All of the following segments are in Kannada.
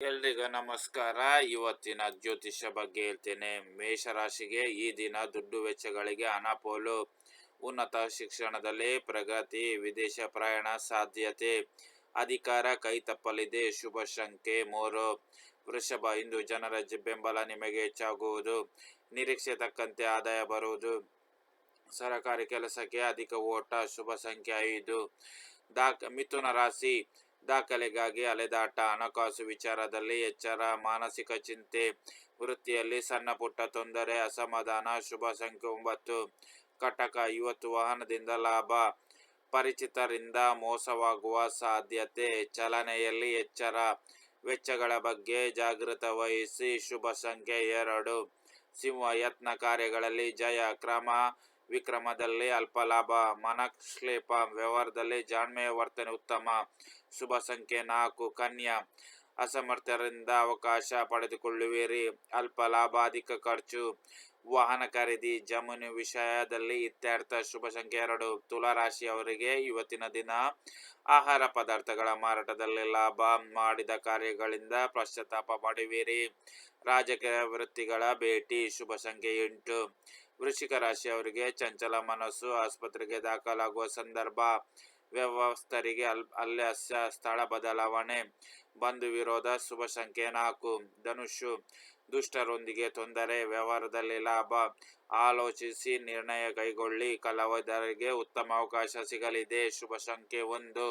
ಎಲ್ರಿಗೂ ನಮಸ್ಕಾರ. ಇವತ್ತಿನ ಜ್ಯೋತಿಷ್ಯ ಬಗ್ಗೆ ಹೇಳ್ತೇನೆ. ಮೇಷರಾಶಿಗೆ ಈ ದಿನ ದುಡ್ಡು ವೆಚ್ಚಗಳಿಗೆ ಹಣ ಪೋಲು ಉನ್ನತ ಶಿಕ್ಷಣದಲ್ಲಿ ಪ್ರಗತಿ, ವಿದೇಶ ಪ್ರಯಾಣ ಸಾಧ್ಯತೆ, ಅಧಿಕಾರ ಕೈ ತಪ್ಪಲಿದೆ, ಶುಭ ಸಂಖ್ಯೆ ಮೂರು. ವೃಷಭ, ಇಂದು ಜನರ ಬೆಂಬಲ ನಿಮಗೆ ಹೆಚ್ಚಾಗುವುದು ನಿರೀಕ್ಷೆ ತಕ್ಕಂತೆ ಆದಾಯ ಬರುವುದು. ಸರಕಾರಿ ಕೆಲಸಕ್ಕೆ ಅಧಿಕ ಓಟ, ಶುಭ ಸಂಖ್ಯೆ ಐದು. ದಾಖ ಮಿಥುನ ರಾಶಿ. ದಾಖಲೆಗಾಗಿ ಅಲೆದಾಟ ಹಣಕಾಸು ವಿಚಾರದಲ್ಲಿ ಎಚ್ಚರ, ಮಾನಸಿಕ ಚಿಂತೆ ವೃತ್ತಿಯಲ್ಲಿ ಸಣ್ಣ ಪುಟ್ಟ ತೊಂದರೆ, ಅಸಮಾಧಾನ, ಶುಭ ಸಂಖ್ಯೆ ಒಂಬತ್ತು, ಕಟಕ ಇವತ್ತು ವಾಹನದಿಂದ ಲಾಭ, ಪರಿಚಿತರಿಂದ ಮೋಸವಾಗುವ ಸಾಧ್ಯತೆ, ಚಲನೆಯಲ್ಲಿ ಎಚ್ಚರ, ವೆಚ್ಚಗಳ ಬಗ್ಗೆ ಜಾಗೃತ ವಹಿಸಿ, ಶುಭ ಸಂಖ್ಯೆ ಎರಡು, ಸಿಂಹ ಯತ್ನ ಕಾರ್ಯಗಳಲ್ಲಿ ಜಯ, ಕ್ರಮ ವಿಕ್ರಮದಲ್ಲಿ ಅಲ್ಪ ಲಾಭ ಮನಕ್ಲೇಪ ವ್ಯವಹಾರದಲ್ಲಿ ಜಾಣ್ಮೆಯ ವರ್ತನೆ ಉತ್ತಮ. ಶುಭ ಸಂಖ್ಯೆ ನಾಲ್ಕು ಕನ್ಯಾ. ಅಸಮರ್ಥರಿಂದ ಅವಕಾಶ ಪಡೆದುಕೊಳ್ಳುವಿರಿ. ಅಲ್ಪ ಲಾಭಾಧಿಕ ಖರ್ಚು, ವಾಹನ ಖರೀದಿ, ಜಮೀನು ವಿಷಯದಲ್ಲಿ ಇತ್ಯರ್ಥ ಶುಭ ಸಂಖ್ಯೆ ಎರಡು. ತುಲಾರಾಶಿಯವರಿಗೆ ಇವತ್ತಿನ ದಿನ ಆಹಾರ ಪದಾರ್ಥಗಳ ಮಾರಾಟದಲ್ಲಿ ಲಾಭ ಮಾಡಿದ ಕಾರ್ಯಗಳಿಂದ ಪಶ್ಚಾತ್ತಾಪ ಮಾಡುವಿರಿ. ರಾಜಕೀಯ ವೃತ್ತಿಗಳ ಭೇಟಿ, ಶುಭ ಸಂಖ್ಯೆ ಎಂಟು. ವೃಶ್ಚಿಕ ರಾಶಿಯವರಿಗೆ ಚಂಚಲ ಮನಸ್ಸು, ಆಸ್ಪತ್ರೆಗೆ ದಾಖಲಾಗುವ ಸಂದರ್ಭ ವ್ಯವಸ್ಥರಿಗೆ ಅಲ್ ಅಲ್ಯಾಸ್ಯ ಸ್ಥಳ ಬದಲಾವಣೆ, ಬಂಧು ವಿರೋಧ, ಶುಭ ಸಂಖ್ಯೆ ನಾಲ್ಕು, ಧನುಷು, ದುಷ್ಟರೊಂದಿಗೆ ತೊಂದರೆ, ವ್ಯವಹಾರದಲ್ಲಿ ಲಾಭ, ಆಲೋಚಿಸಿ ನಿರ್ಣಯ ಕೈಗೊಳ್ಳಿ, ಕಲಾವಿದರಿಗೆ ಉತ್ತಮ ಅವಕಾಶ ಸಿಗಲಿದೆ, ಶುಭ ಸಂಖ್ಯೆ ಒಂದು.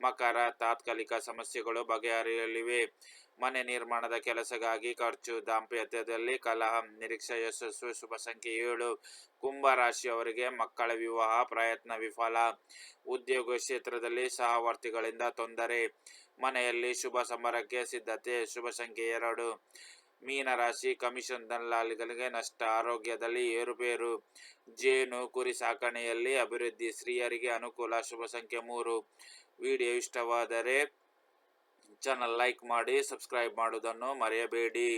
ಮಕರ, ತಾತ್ಕಾಲಿಕ ಸಮಸ್ಯೆಗಳು ಬಗೆಹರಿಯಲಿವೆ. ಮನೆ ನಿರ್ಮಾಣದ ಕೆಲಸಗಾಗಿ ಖರ್ಚು, ದಾಂಪತ್ಯದಲ್ಲಿ ಕಲಹ, ನಿರೀಕ್ಷೆ, ಯಶಸ್ಸು, ಶುಭ ಸಂಖ್ಯೆ ಏಳು, ಕುಂಭ ರಾಶಿಯವರಿಗೆ ಮಕ್ಕಳ ವಿವಾಹ, ಪ್ರಯತ್ನ ವಿಫಲ. ಉದ್ಯೋಗ ಕ್ಷೇತ್ರದಲ್ಲಿ ಸಹವರ್ತಿಗಳಿಂದ ತೊಂದರೆ. ಮನೆಯಲ್ಲಿ ಶುಭ ಸಮರಕ್ಕೆ ಸಿದ್ಧತೆ, ಶುಭ ಸಂಖ್ಯೆ ಎರಡು. ಮೀನರಾಶಿ ಕಮಿಷನ್ ದಲ್ಲಾಳಿಗಳಿಗೆ ನಷ್ಟ. ಆರೋಗ್ಯದಲ್ಲಿ ಏರುಪೇರು, ಜೇನು, ಕುರಿ ಸಾಕಣೆಯಲ್ಲಿ ಅಭಿವೃದ್ಧಿ. ಸ್ತ್ರೀಯರಿಗೆ ಅನುಕೂಲ, ಶುಭ ಸಂಖ್ಯೆ ಮೂರು. ವಿಡಿಯೋ ಇಷ್ಟವಾದರೆ ಚಾನಲ್ ಲೈಕ್ ಮಾಡಿ ಸಬ್ಸ್ಕ್ರೈಬ್ ಮಾಡುವುದನ್ನು ಮರೆಯಬೇಡಿ.